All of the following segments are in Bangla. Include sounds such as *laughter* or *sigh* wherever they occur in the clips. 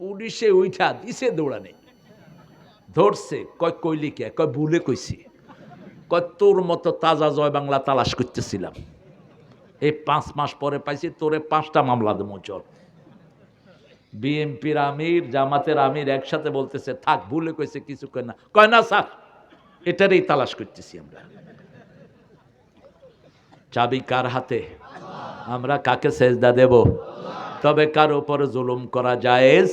পুলিশে উঠা দিছে, দৌড়ানে। ধরছে, কয়, কইলি কে? কয়, ভুলে কইছি। কয়, তোর মতো তাজা জয় বাংলা তালাশ করতেছিলাম। এই পাঁচ মাস পরে পাইছি, তোরে পাঁচটা মামলা দেবো, চল। বিএনপির আমির, জামাতের আমির একসাথে বলতেছে, থাক, ভুলে কইছে, কিছু কয় না। কয়, না, স্যার, এটারই তালাশ করতেছি আমরা। চাবি কার হাতে? আমরা কাকে সেজদা দেব? তবে কার উপরে জুলুম করা জায়েজ?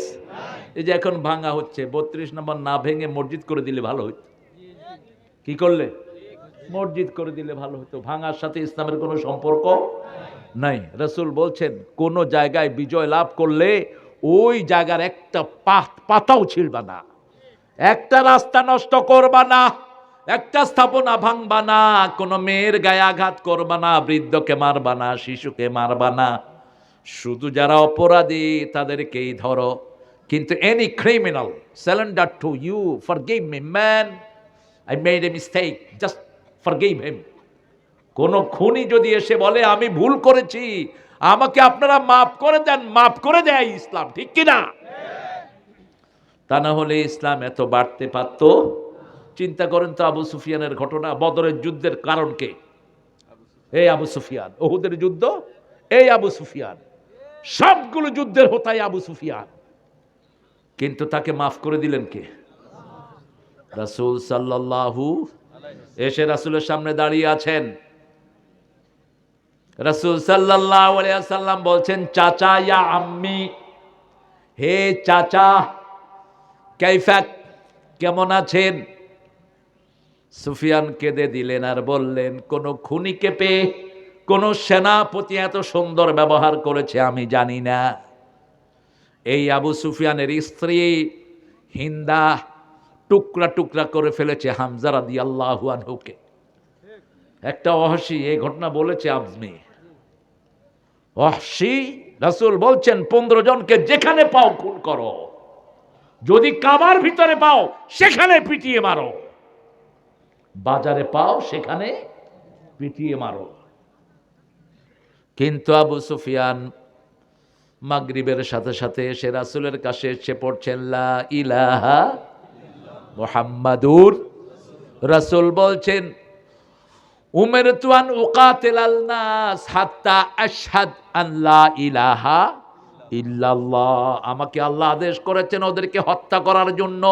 এই যে এখন ভাঙা হচ্ছে, বত্রিশ নম্বর না ভেঙে মসজিদ করে দিলে ভালো হতো কি করলে? মসজিদ করে দিলে ভালো হতো ভাঙার সাথে ইসলামের কোনো সম্পর্ক নাই। রসুল বলছেন, কোন জায়গায় বিজয় লাভ করলে ওই জায়গার একটা পাতাও ছিড়বা না। একটা রাস্তা নষ্ট করবা না, একটা স্থাপনা ভাঙবা না, কোনো মেয়ের গায়ে আঘাত করবা না, বৃদ্ধকে মারবা না, শিশুকে মারবা না। শুধু যারা অপরাধী, তাদেরকেই ধরো। কিন্তু any criminal surrender to you forgive me man I made a mistake just forgive him কোনো খুনি যদি এসে বলে, আমি ভুল করেছি, আমাকে আপনারা মাফ করে দেন, মাফ করে দেয় ইসলাম ঠিক কিনা? তা না হলে ইসলাম এত বাড়তে পারত? চিন্তা করেন তো আবু সুফিয়ানের ঘটনা, বদরের যুদ্ধের কারণ কে? এই আবু সুফিয়ান, ওহুদের যুদ্ধ? এই আবু সুফিয়ান। সবগুলো যুদ্ধের হোতাই আবু সুফিয়ান। কিন্তু তাকে মাফ করে দিলেন কে? রাসূল সাল্লাল্লাহু এসে রাসূলের সামনে দাঁড়িয়ে আছেন। রাসূল সাল্লাম বলছেন, চাচা ইয়া আম্মি, হে চাচা কাইফাক কেমন আছেন? সুফিয়ান কেঁদে দিলেন আর বললেন, কোন খুনিকে পেয়ে কোন সেনাপতি এত সুন্দর ব্যবহার করেছে আমি জানি না। এই আবু সুফিয়ানের স্ত্রী হিন্দা টুকরা টুকরা করে ফেলেছে হামজারা দি আল্লাহু আনহুকে। একটা অহসি এই ঘটনা বলেছে আজমি অহসি, রাসুল বলছেন, পনেরো জনকে যেখানে পাও খুন করো। যদি কাবার ভিতরে পাও, সেখানে পিটিয়ে মারো। বাজারে পাও, সেখানে পিটিয়ে মারো। কিন্তু আবু সুফিয়ান মাগরিবের সাথে সাথে সে রাসুলের কাছে এসে পড়ছেন, লা ইলাহা মোহাম্মাদুর রাসুল। বলছেন, উমের তুয়ান উকাতিল নাস হাত্তা আশহাদ আন লা ইলাহা ইল্লাল্লাহ। আমাকে আল্লাহ আদেশ করেছেন ওদেরকে হত্যা করার জন্য।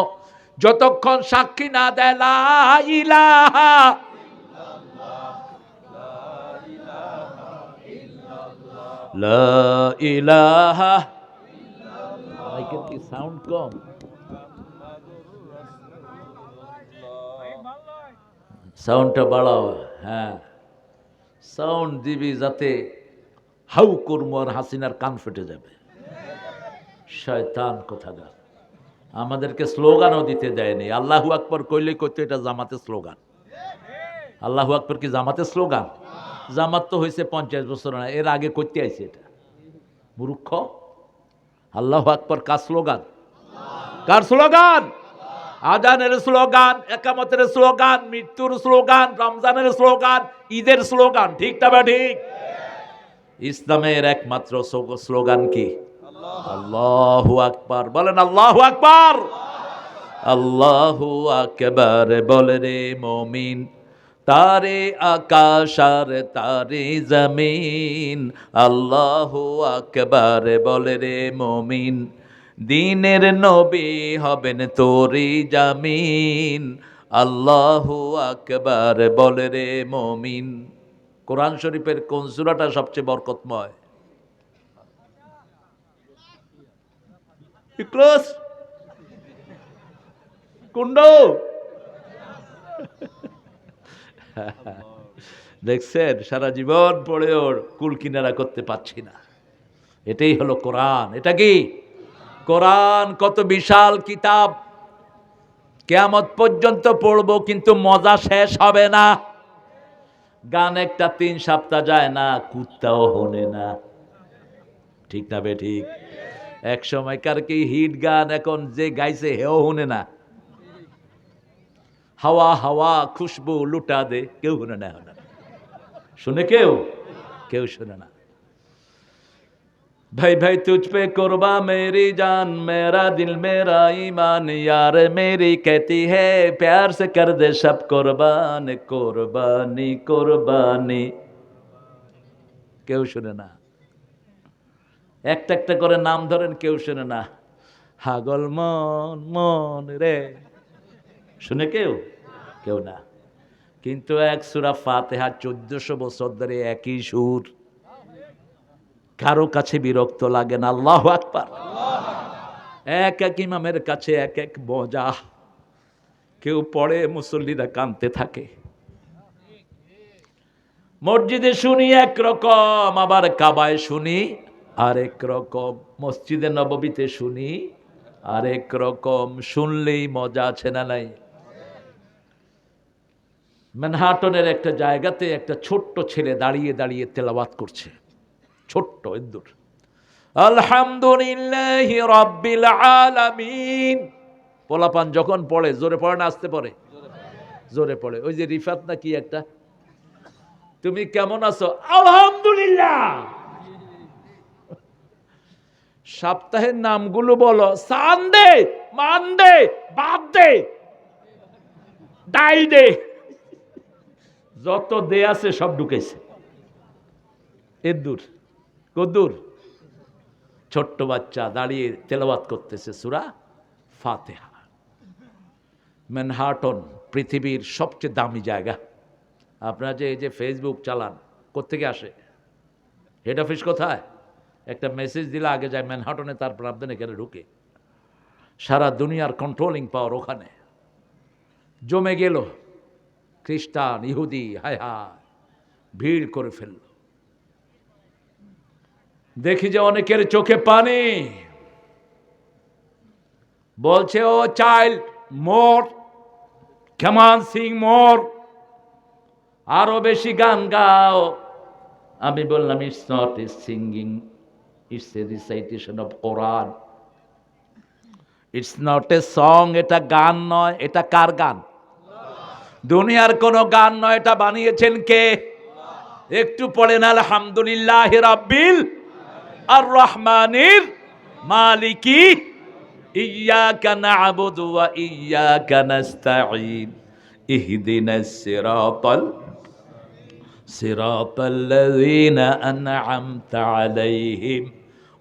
যতক্ষণ সাক্ষী না দেয়, লা ইলাহা ইলাহা কি সাউন্ড কম। সাউন্ডটা বাড়াও হ্যাঁ। সাউন্ড দিবি যাতে হাউ কর্ম আর হাসিনার কান ফেটে যাবে। শয়তান কোথাকার। আমাদেরকে স্লোগানও দিতে দেয়নি। আল্লাহু আকবর কইলে কইতে এটা জামাতে স্লোগান। আল্লাহু আকবর কি জামাতে স্লোগান? জামাত তো হয়েছে পঞ্চাশ বছর না, এর আগে করতে আইছে এটা। মূর্খ। আল্লাহ আকবর, কার স্লোগান? কার স্লোগান? আজানের স্লোগান, একামতের স্লোগান, মৃত্যুর স্লোগান, রমজানের স্লোগান, ঈদের স্লোগান, ঠিক তবে ঠিক? ইসলামের একমাত্র স্লোগান কি? আল্লাহু আকবার। বলেন আল্লাহু আকবার। আল্লাহু আকবার, বলে রে মমিন। তারে আকাশ আর তারে জমিন, আল্লাহ আকবার বলে রে মমিন। দিনের নবী হবেন তোরি জামিন, আল্লাহু আকবার বলে রে মমিন। কোরআন শরীফের কোন সূরাটা সবচেয়ে বরকতময়? ক্লোজ কুণ্ড *laughs* দেখছেন, সারা জীবন পড়ে ওর কুল কিনারা করতে পারছি না। এটাই হলো কোরআন। এটা কি? কোরআন কত বিশাল কিতাব। কেয়ামত পর্যন্ত পড়ব, কিন্তু মজা শেষ হবে না। গান একটা তিন সপ্তাহ যায় না, কুত্তাও হনে না। ঠিক না বে ঠিক? এক সময়কার কি হিট গান এখন যে গাইছে, হেও শুনে না। হাওয়া হাওয়া খুশবু লুটা দে কেউ শুনে না শুনে না। শুনে কেউ কেউ শুনে না भाई भाई तुझ पे कुर्बा मेरी जान मेरा दिल मेरा ईमान यार मेरी कहती है प्यार से कर दे सब कुर्बान कुर्बानी कुर्बानी কেউ শুনে না একটা একটা করে নাম ধরেন কেউ শুনে না হাগল মন মন রে শুনে কেউ? কেউ না। কিন্তু এক সুরা ফাতেহা চোদ্দশো বছর ধরে একই সুর। কারও কাছে বিরক্ত লাগে না, আল্লাহ আকবার। এক এক ইমামের কাছে এক এক মজা। কেউ পড়ে, মুসল্লিরা কানতে থাকে। মসজিদে শুনি একরকম আবার কাবায় শুনি আরেক রকম। মসজিদে নববীতে শুনি আরেক রকম। শুনলেই মজা আছে না নাই? ম্যানহাটনের একটা জায়গাতে একটা ছোট্ট ছেলে দাঁড়িয়ে দাঁড়িয়ে তেলাবাত করছে। ছোট্ট ইন্দুর আলহামদুলিল্লাহ রব্বিল আলামিন। পোলাপান যখন পড়ে, জোরে পড়ে না, আসতে পড়ে? জোরে পড়ে। ওই যে রিফাত না কি একটা? তুমি কেমন আছো? আলহামদুলিল্লাহ। সপ্তাহের নামগুলো বলো। সানডে মানডে দে ডাই ডে যত দে আছে সব ঢুকেছে এদুর কদ্দুর ছোট্ট বাচ্চা দাঁড়িয়ে তেলাওয়াত করতেছে সুরা ফাতেহা। ম্যানহাটন পৃথিবীর সবচেয়ে দামি জায়গা। আপনারা যে এই যে ফেসবুক চালান, কোত্থেকে আসে? হেড অফিস কোথায়? একটা মেসেজ দিলে আগে যায় ম্যানহাটনে, তারপর আপনার এখানে ঢুকে। সারা দুনিয়ার কন্ট্রোলিং পাওয়ার ওখানে। জমে গেল। খ্রিস্টান, ইহুদি, হায় হায়, ভিড় করে ফেলল। দেখি যে অনেকের চোখে পানি। বলছে, oh child, more. Come on sing, more. আরও বেশি গান গাও। আমি বললাম it's not a singing it's a recitation of Quran it's not a song এটা গান নয়, এটা কার গান? দুনিয়ার কোনো গান নয়, এটা বানিয়েছেন কে? একটু পড়েন, আলহামদুলিল্লাহ রাব্বিল আর রহমানির মালিকি। ইয়া নাবুদু ওয়া ইয়া নাস্তাঈন। ইহদিনাস সিরাতাল সিরাতাল লাযিনা আন'আমতা আলাইহিম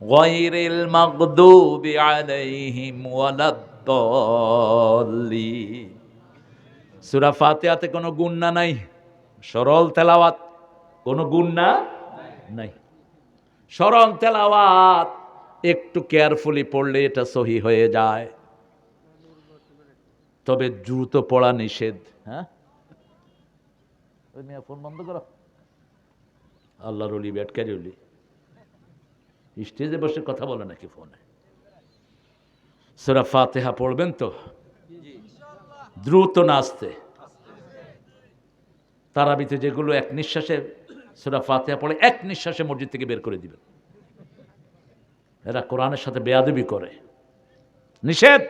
গায়রিল মাগদুবি আলাইহিম ওয়ালাদ সুরা ফাতিহাতে কোনো গুন্না নাই, সরল তেলাওয়াত, কোনো গুন্না নাই। সরল তেলাওয়াত, একটু কেয়ারফুলি পড়লে এটা সহি হয়ে যায়। তবে দ্রুত পড়া নিষেধ হ্যাঁ? ফোন বন্ধ করো। আল্লাহর অলি, ব্যাটকারি অলি। স্টেজে বসে কথা বলে নাকি ফোনে? সুরা ফাতেহা পড়বেন তো? দ্রুত নাচতে। তারাবিতে যেগুলো এক নিঃশ্বাসে, সুরা ফাতেহা পড়ে, এক নিঃশ্বাসে মসজিদ থেকে বের করে দিবেন। এরা কোরআনের সাথে বেয়াদবি করে। নিষেধ!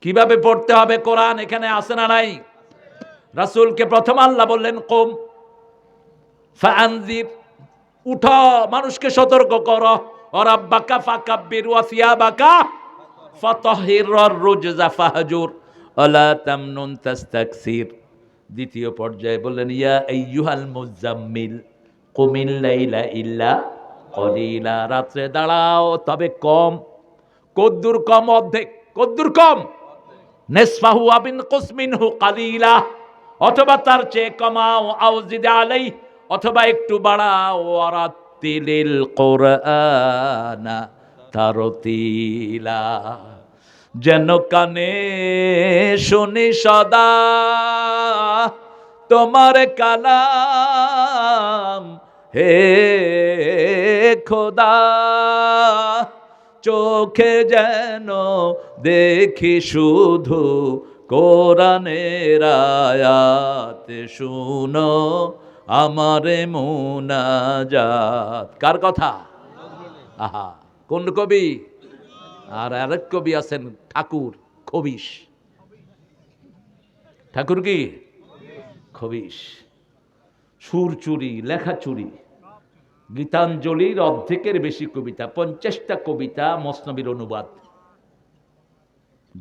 কীভাবে পড়তে হবে কোরআন? এখানে আসে না নাই? রাসূলকে প্রথম আল্লাহ বললেন, কম ফানজির উঠ, মানুষকে সতর্ক কর। অরাব্বাকা ফাকাব্বির ওয়া সিয়াবাকা ফাতাহির রুজজা ফাহজুর, আলা তামনুন তাস্তাকসির। দ্বিতীয় পর্যায়ে বললেন, ইয়া আইয়ুহাল মুজাম্মিল কুমিল লাইলা ইল্লা কলিলা। রাত্রে দাঁড়াও, তবে কম। কদ্দুর কম অর্ধেক, কদ্দুর কম। নেসফাহু আবিন কুসমিনহু কালিলা। অথবা তার চেয়ে কমাও, আউজিদে আলাই অথবা একটু বাড়াও ওয়ারাতিলিল কোরআনা। তারতিলা যেন কানে শুনি সদা তোমার কালাম। হে খোদা, চোখে যেন দেখি শুধু কোরআনের আয়াত। শুনো আমারে মুনাজাত। কার কথা? আহা। কোন কবি? আর আরেক কবি আছেন ঠাকুর খবিস ঠাকুর কি? খবিস সুর চুরি, লেখা চুরি। গীতাঞ্জলির অর্ধেকের বেশি কবিতা, পঞ্চাশটা কবিতা মসনবীর অনুবাদ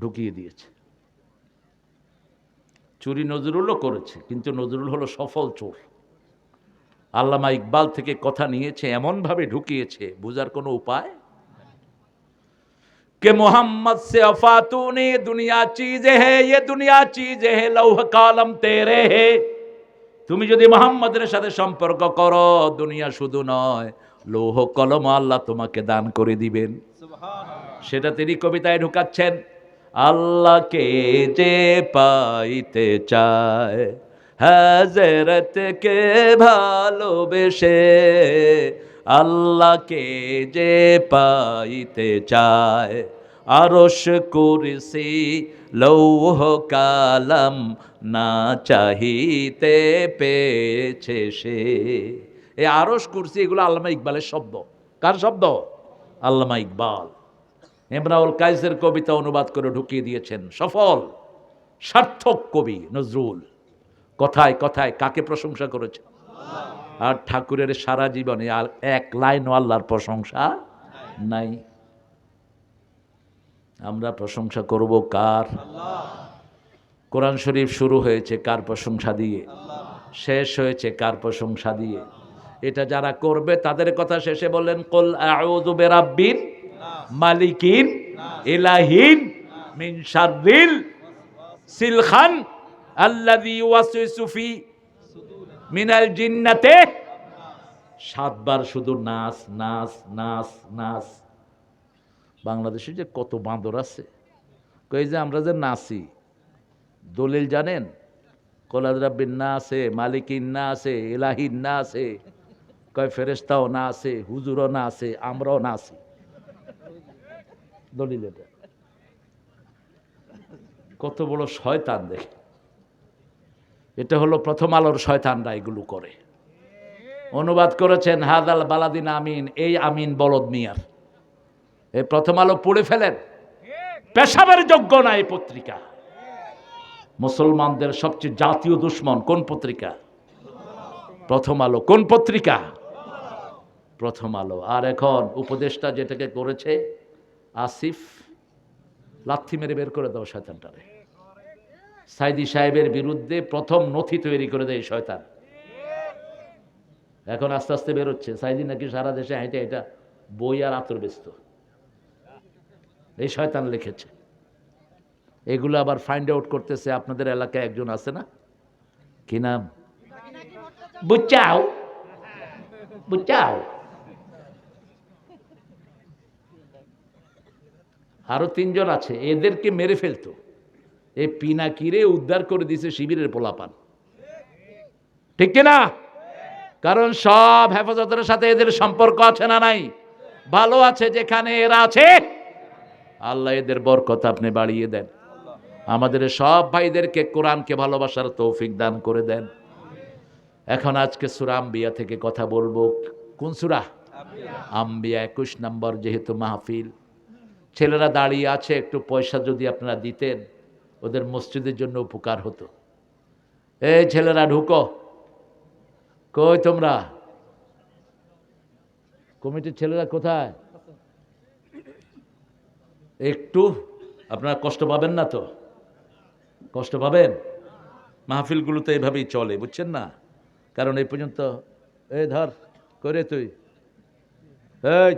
ঢুকিয়ে দিয়েছে। চুরি নজরুলও করেছে, কিন্তু নজরুল হলো সফল চোর। আল্লামা ইকবাল থেকে কথা নিয়েছে, এমনভাবে ঢুকিয়েছে, বোঝার কোনো উপায়? کہ محمد سے افاتونی দুনিয়া چیز ہے یہ دنیا چیز ہے لوح কালম তেরে হে তুমি যদি মোহাম্মদের সাথে সম্পর্ক করো দুনিয়া শুধু নয় লৌহ কলম আল্লাহ তোমাকে দান করে দিবেন। সেটা তিনি কবিতায় ঢুকাচ্ছেন আল্লাহকে যে পাইতে চায় হাজরতকে ভালোবেসে আল্লাহকে যে পাইতে চায়। আরশ কুরসি লৌহ কালাম না চাহিতে পেয়েছে সে। এই আরস কুরসি এগুলো আল্লামা ইকবালের শব্দ। কার শব্দ? আল্লামা ইকবাল। এমরাউল কাইসের কবিতা অনুবাদ করে ঢুকিয়ে দিয়েছেন। সফল, সার্থক কবি নজরুল। কথায় কথায় কাকে প্রশংসা করেছেন? আর ঠাকুরের সারা জীবনে আর এক লাইনও আল্লাহর প্রশংসা নাই। আমরা প্রশংসা করব কার? কোরআন শরীফ শুরু হয়েছে কার প্রশংসা দিয়ে? শেষ হয়েছে কার প্রশংসা দিয়ে? এটা যারা করবে, তাদের কথা শেষে বললেন, কল আউযু বিরাব্বিন মালিকিন ইলাহিন মিন শাররিল সিলখান আল্লাযী ইউওয়াসওয়িসু ফি মিনাল জিন্নাতে সাতবার শুধু নাচ নাচ নাচ নাচ। বাংলাদেশে যে কত বাঁদর আছে। কই যে আমরা যে নাচি। দলিল জানেন? কলাদরাব্বিন না আছে মালিকিন না আছে এলাহিন না আছে কয় ফেরেস্তাও না আছে হুজুরও না আছে আমরাও না আছি দলিল কত বড় শয়তান দেখে এটা হলো প্রথম আলোর শয়তানরা এগুলো করে। অনুবাদ করেছেন, হাদাল বালাদিন আমিন, এই আমিন বলদ মিয়ার। এই প্রথম আলো পড়ে ফেলেন। পেশাবের যোগ্য না এই পত্রিকা। মুসলমানদের সবচেয়ে জাতীয় দুশ্মন কোন পত্রিকা? প্রথম আলো কোন পত্রিকা? প্রথম আলো। আর এখন উপদেশটা যেটাকে করেছে, আসিফ, লাথি মেরে বের করে দাও শয়তানটারে। সাইদি সাহেবের বিরুদ্ধে প্রথম নথি তৈরি করে দেয় শয়তান। এখন আস্তে আস্তে বেরোচ্ছে। সাইদি নাকি সারা দেশে হেঁটে এটা বই আর আতর ব্যস্ত। এই শয়তান লিখেছে। এগুলো আবার ফাইন্ড আউট করতেছে, আপনাদের এলাকায় একজন আছে না? কি নাম? বুচাও বুচাও আরও তিনজন আছে, এদেরকে মেরে ফেলতো। এই পিনাকিরে উদ্ধার করে দিছে শিবিরের পোলাপান। ঠিক কিনা কারণ সব হেফাজতের সাথে এদের সম্পর্ক আছে না নাই? ভালো আছে যেখানে এরা আছে। আল্লাহ এদের বরকত আপনি বাড়িয়ে দেন। আমাদের সব ভাইদেরকে কোরআনকে ভালোবাসার তৌফিক দান করে দেন। এখন আজকে সুরা আম্বিয়া থেকে কথা বলব। কোন সুরা? আম্বিয়া একুশ নম্বর যেহেতু মাহফিল। ছেলেরা দাঁড়িয়ে আছে, একটু পয়সা যদি আপনারা দিতেন। ওদের মসজিদের জন্য উপকার হতো। এই ছেলেরা ঢুকো। কই তোমরা? কমিটির ছেলেরা কোথায়? একটু? আপনারা কষ্ট পাবেন না তো? কষ্ট পাবেন? মাহফিলগুলো তো এইভাবেই চলে, বুঝছেন না? কারণ এই পর্যন্ত এই ধর করে তুই? এই